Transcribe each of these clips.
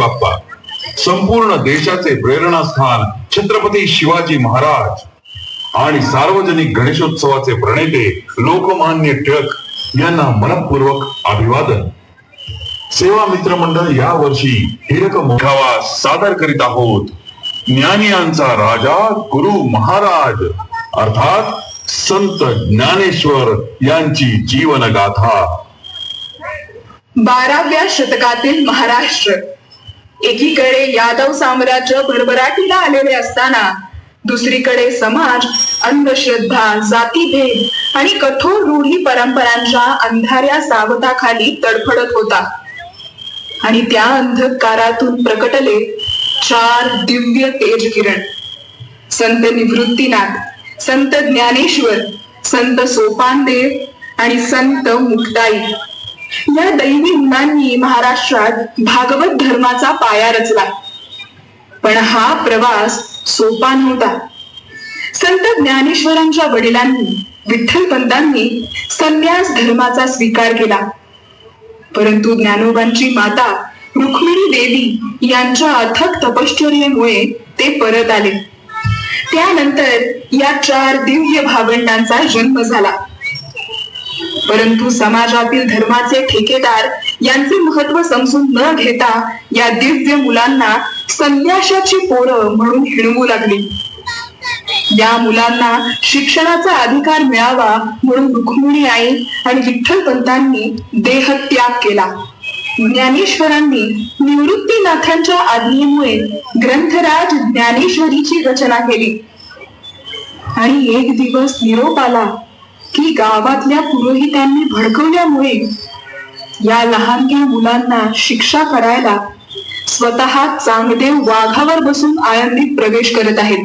बाप्पा. संपूर्ण देशाचे प्रेरणास्थान छत्रपती शिवाजी महाराज आणि सार्वजनिक गणेशोत्सवाचे प्रणेते लोकमान्य टिळक यांना मनपूर्वक अभिवादन. सेवा मित्र मंडळ या वर्षी हिरक मोठावा सादर करीत आहोत. ज्ञानियांचा राजा गुरु महाराज. अर्थात संत ज्ञानेश्वर यांची जीवन गाथा बाराव्या शतकातील महाराष्ट्र. एकीकडे यादव साम्राज्य भरभराटीला आलेले असताना दुसरीकडे समाज अंधश्रद्धा जातीभेद आणि कठोर रूढी परंपरांच्या अंधाऱ्या सावताखाली तडफडत होता. आणि त्या अंधकारातून प्रकटले चार दिव्य तेज किरण संत निवृत्तीनाथ संत ज्ञानेश्वर संत सोपानदेव आणि संत मुक्ताई. या दैवी गुणांनी महाराष्ट्रात भागवत धर्माचा पाया रचला. पण हा प्रवास सोपा नव्हता. संत ज्ञानेश्वरांच्या वडिलांनी विठ्ठलपंतांनी संन्यास धर्माचा स्वीकार केला. परंतु ज्ञानोबांची माता रुक्मिणी देवी यांच्या अथक तपश्चर्येमुळे ते परत आले. त्यानंतर या चार दिव्य भावंडांचा जन्म झाला. परंतु समाजातील धर्माचे ठेकेदार यांचे महत्त्व समजून न घेता या दिव्य मुलांना संन्याशाची पोरं म्हणून हिणवू लागली. या मुलांना शिक्षणाचा अधिकार मिळावा म्हणून रुक्मिणी आई आणि विठ्ठल पंतांनी देहत्याग केला. ज्ञानेश्वरांनी निवृत्तीनाथांच्या आज्ञेमुळे ग्रंथराज ज्ञानेश्वरीची रचना केली. आणि एक दिवस निरोप आला. की गावातल्या पुरोहितांनी भडकवल्यामुळे या लहानग्या मुलांना शिक्षा करायला स्वतः चांगदेव वाघावर बसून आळंदीत प्रवेश करत आहेत.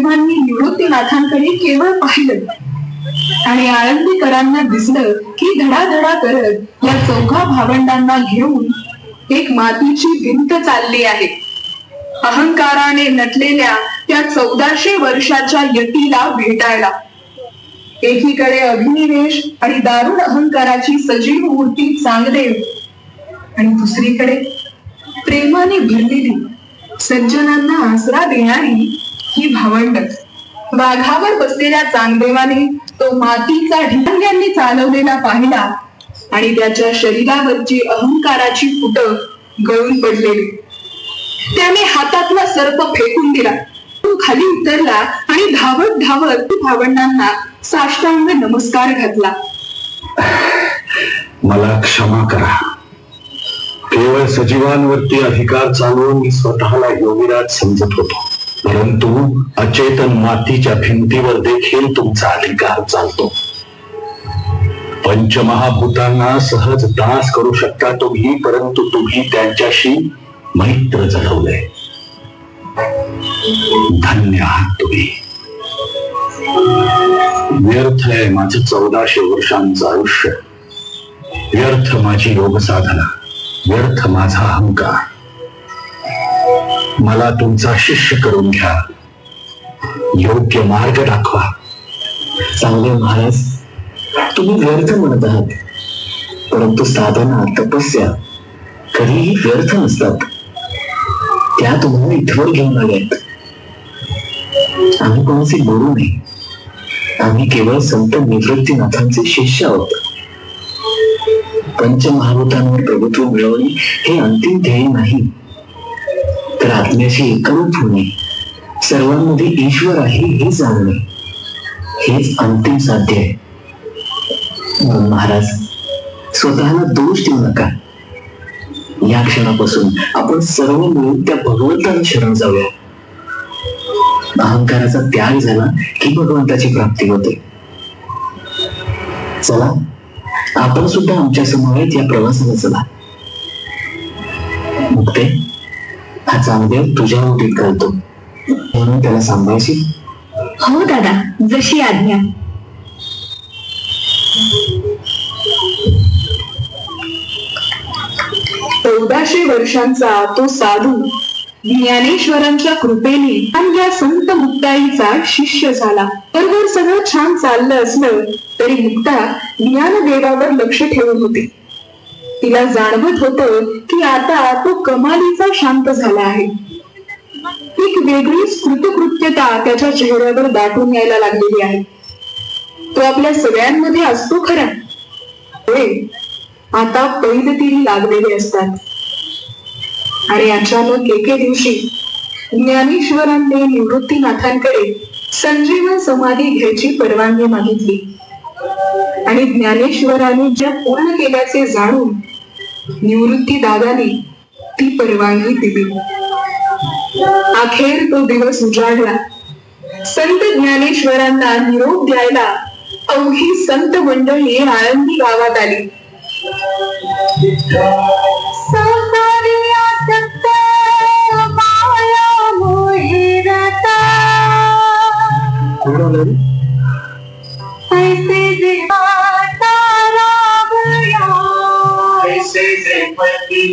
ज्ञानदेवांनी निवृत्तीनाथांकडे केवळ पाहिलं. आणि आळंदीकरांना दिसलं की धडाधडा करत या चौघा भावंडांना घेऊन एक मातीची भिंत चालली आहे. अहंकाराने नटलेल्या त्या चौदाशे वर्षाच्या यतीला भेटायला. एकीकडे अग्निवेश आणि दारुण अहंकाराची सजीव मूर्ती चांगदेव आणि दुसरीकडे प्रेमाने भरलेली सज्जनांना आसरा देणारी ही भावंड. वाघावर बसलेल्या चांगदेवाने तो मातीचा ढिंग्यांनी चालवलेला पाहिला आणि त्याच्या शरीरावरची अहंकाराची फुट गळून पडलेली. त्याने हातातला सर्प फेकून दिला. तो खाली उतरला आणि धावत धावत भावंडांना साष्टांग नमस्कार घातला. मला क्षमा करा. केवळ सजीवांवरती अधिकार चालवून मी स्वतःला योगीराज समजत होतो. परंतु अचेतन मातीच्या भिंतीवर देखील तुमचा अधिकार चालतो. पंचमहाभूतांना सहज दास करू शकता तुम्ही परंतु तुम्ही त्यांच्याशी मैत्र चढवलंय धन्य आहात तुम्ही. व्यर्थ आहे माझं चौदाशे वर्षांचं आयुष्य. व्यर्थ माझी योग साधना व्यर्थ माझा अहंकार. मला तुमचा शिष्य करून घ्या. योग्य मार्ग दाखवा. चांगले महाराज तुम्ही व्यर्थ म्हणत आहात. परंतु साधना तपस्या कधीही व्यर्थ नसतात. त्या तुम्हाला इथवर घेऊन आल्यात. आम्ही कोणाचे गुरु नाही आम्ही केवळ संत निवृत्तीनाथांचे शिष्य आहोत. पंचमहाभूतांवर प्रभुत्व मिळवणे हे अंतिम ध्येय नाही. तर आत्म्याशी एकरूप होणे. सर्वांमध्ये ईश्वर आहे हे जाणणे. हेच अंतिम साध्य आहे. म्हणून महाराज स्वतःला दोष देऊ नका. या क्षणापासून आपण सर्व मिळून त्या भगवंताला शरण जाऊया. अहंकाराचा त्याग झाला की भगवंताची प्राप्ती होते. चला आपण सुद्धा आमच्यासमोर या प्रवासाला चला. मुक्ते? हा चांगदेव तुझ्या ओटीत घालतो म्हणून त्याला सांभाळशील? हो दादा. जशी आज्ञा. चौदाशे वर्षांचा तो साधू ज्ञानेश्वरांच्या कृपेने आणि या संत मुक्ताईचा शिष्य झाला. बरोबर सगळं छान चाललं असलं तरी मुक्ता ज्ञानदेवावर लक्ष ठेवून होती. तिला जाणवत होतं की आता तो कमालीचा शांत झाला आहे. एक वेगळीच कृतकृत्यता त्याच्या चेहऱ्यावर दाटून यायला लागलेली आहे. तो आपल्या सगळ्यांमध्ये असतो खरा. आता पैलतीरी लागलेले असतात. आणि अचानक एके दिवशी ज्ञानेश्वरांनी निवृत्तीनाथांकडे संजीवन समाधी घ्यायची परवानगी मागितली. आणि ज्ञानेश्वरांनी ज्या पूर्ण केल्याचे जाणून निवृत्ती दादाने ती परवानगी दिली. अखेर तो दिवस उजाडला. संत ज्ञानेश्वरांना निरोप द्यायला अवघी संत मंडळी आळंदी गावात आली. कोण आलं रे?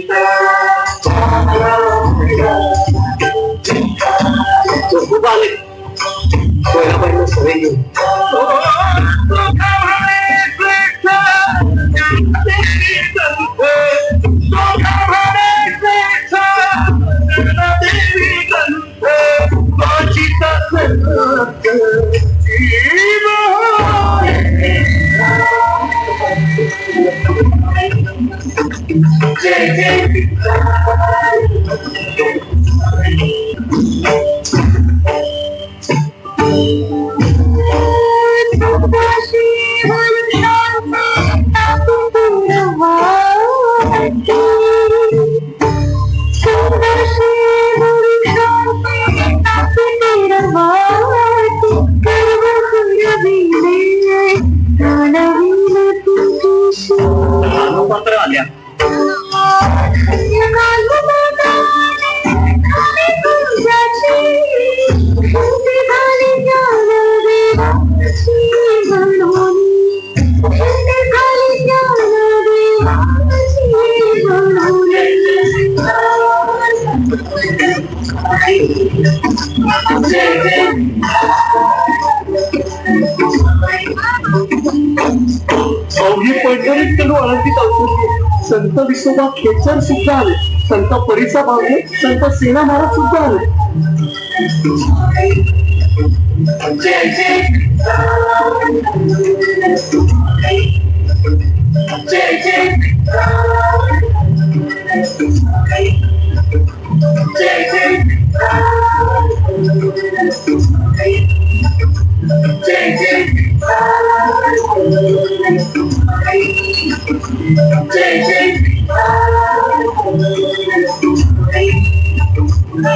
तो खूप आले पहिला पहिला संत विसोबा खेचर सुद्धा आले संत परिचा भावले संत सेना महाराज सुद्धा आले मुक्ते जाऊ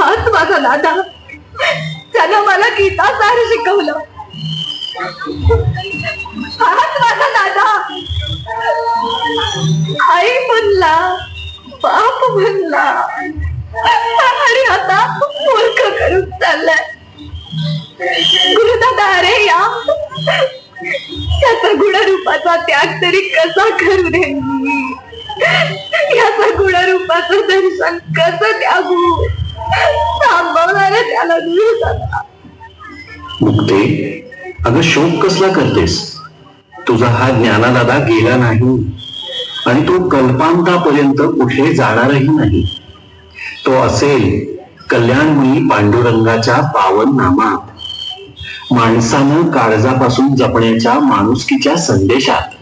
हाच माझा दादा त्यानं मला गीता सार शिकवलं. हाच माझा दादा आई म्हणला बाप म्हणला आणि आता मूर्ख करून चाललाय. गुरुदादा अरे या. त्याचा गुणरूपाचा त्याग तरी कसा करू दे मी याचा गुणरूपाचं दर्शन कसं त्यागू? त्याला मुक्ते अगं शोक कसला करतेस? तुझा हा ज्ञानादादा गेला नाही आणि तो कल्पांतापर्यंत कुठे जाणारही नाही. तो असेल कल्याणमुनी पांडुरंगाच्या पावन नामात माणसानं काळजापासून जपण्याच्या माणुसकीच्या संदेशात.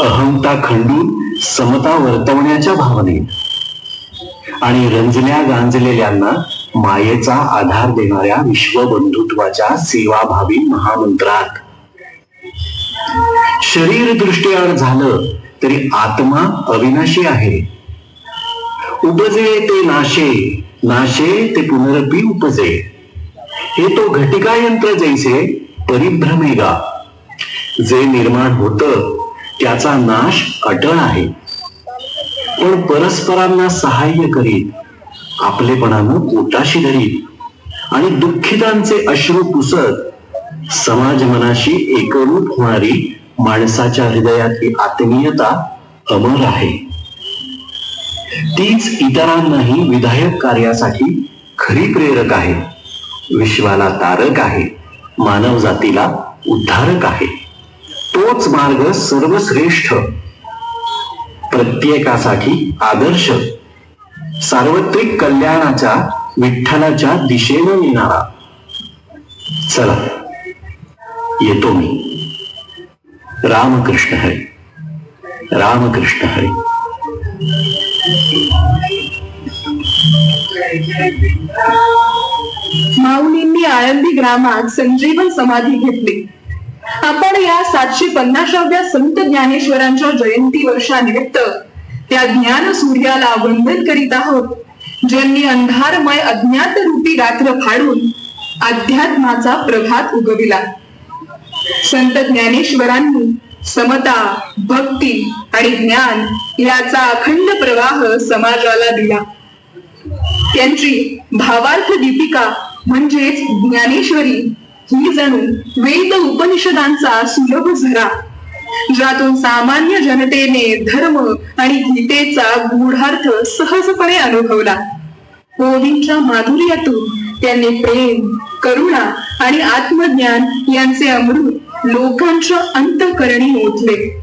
अहंता खंडून समता वर्तवण्याच्या भावनेत. आणि रंजल्या गांजलेल्यांना मायेचा आधार देणाऱ्या विश्वबंधुत्वाच्या सेवाभावी महामंत्रात. शरीर दृष्टीआड झालं तरी आत्मा अविनाशी आहे. उपजे ते नाशे नाशे ते पुनरपी उपजे. हे तो घटिका यंत्र जैसे परिभ्रमेगा. जे निर्माण होत त्याचा नाश अटळ आहे. पण परस्परांना सहाय्य करीत आपलेपणानं पोटाशी धरीत आणि दुःखितांचे अश्रू पुसत समाज मनाशी एकरूप होणारी माणसाच्या हृदयातली आत्मीयता अमर आहे. तीच इतरांनाही विधायक कार्यासाठी खरी प्रेरक आहे. विश्वाला तारक आहे. मानव जातीला उद्धारक आहे. तोच मार्ग सर्वश्रेष्ठ प्रत्येकासाठी आदर्श. सार्वत्रिक कल्याणाच्या विठ्ठलाच्या दिशेनं येणारा चला येतो मी. रामकृष्ण हरी. रामकृष्ण हरी. माऊलींनी आळंदी ग्रामात संजीवन समाधी घेतली. आपण या सातशे पन्नासाव्या संत ज्ञानेश्वरांच्या जयंती वर्षानिमित्त त्या ज्ञान सूर्याला वंदन करीत आहोत ज्यांनी अंधारमय अज्ञात रूपी रात्र फाडून अध्यात्माचा प्रभात उगविला. संत ज्ञानेश्वरांनी समता भक्ती आणि ज्ञान याचा अखंड प्रवाह समाजाला दिला. त्यांची भावार्थ दीपिका म्हणजेच ज्ञानेश्वरी ही जणू वेद उपनिषदांचा सुलभ झरा ज्यातून सामान्य जनतेने धर्म आणि गीतेचा गूढार्थ सहजपणे अनुभवला. ओवींच्या माधुर्यातून त्यांनी प्रेम करुणा आणि आत्मज्ञान यांचे अमृत लोकांच्या अंतकरणी ओतले.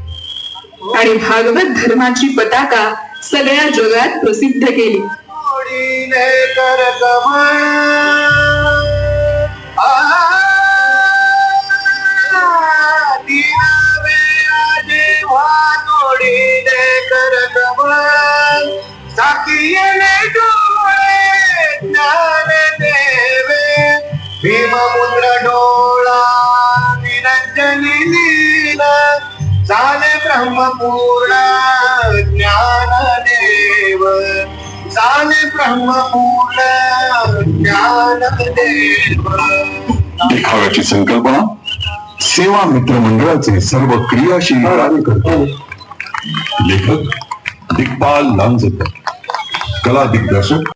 आणि भागवत धर्माची पताका सगळ्या जगात प्रसिद्ध केली. जोडीने कर भीमपुत्र डोळा निरंजनी लीला. झाले ब्रह्मपूर्ण ज्ञान देव. झाले ब्रह्मपूर्ण ज्ञान देव. देखाव्याची संकल्पना. सेवा मित्र मंडळाचे सर्व क्रियाशील कार्यकर्ते लेखक दिग्पाल लांजकर कला दिग्दर्शक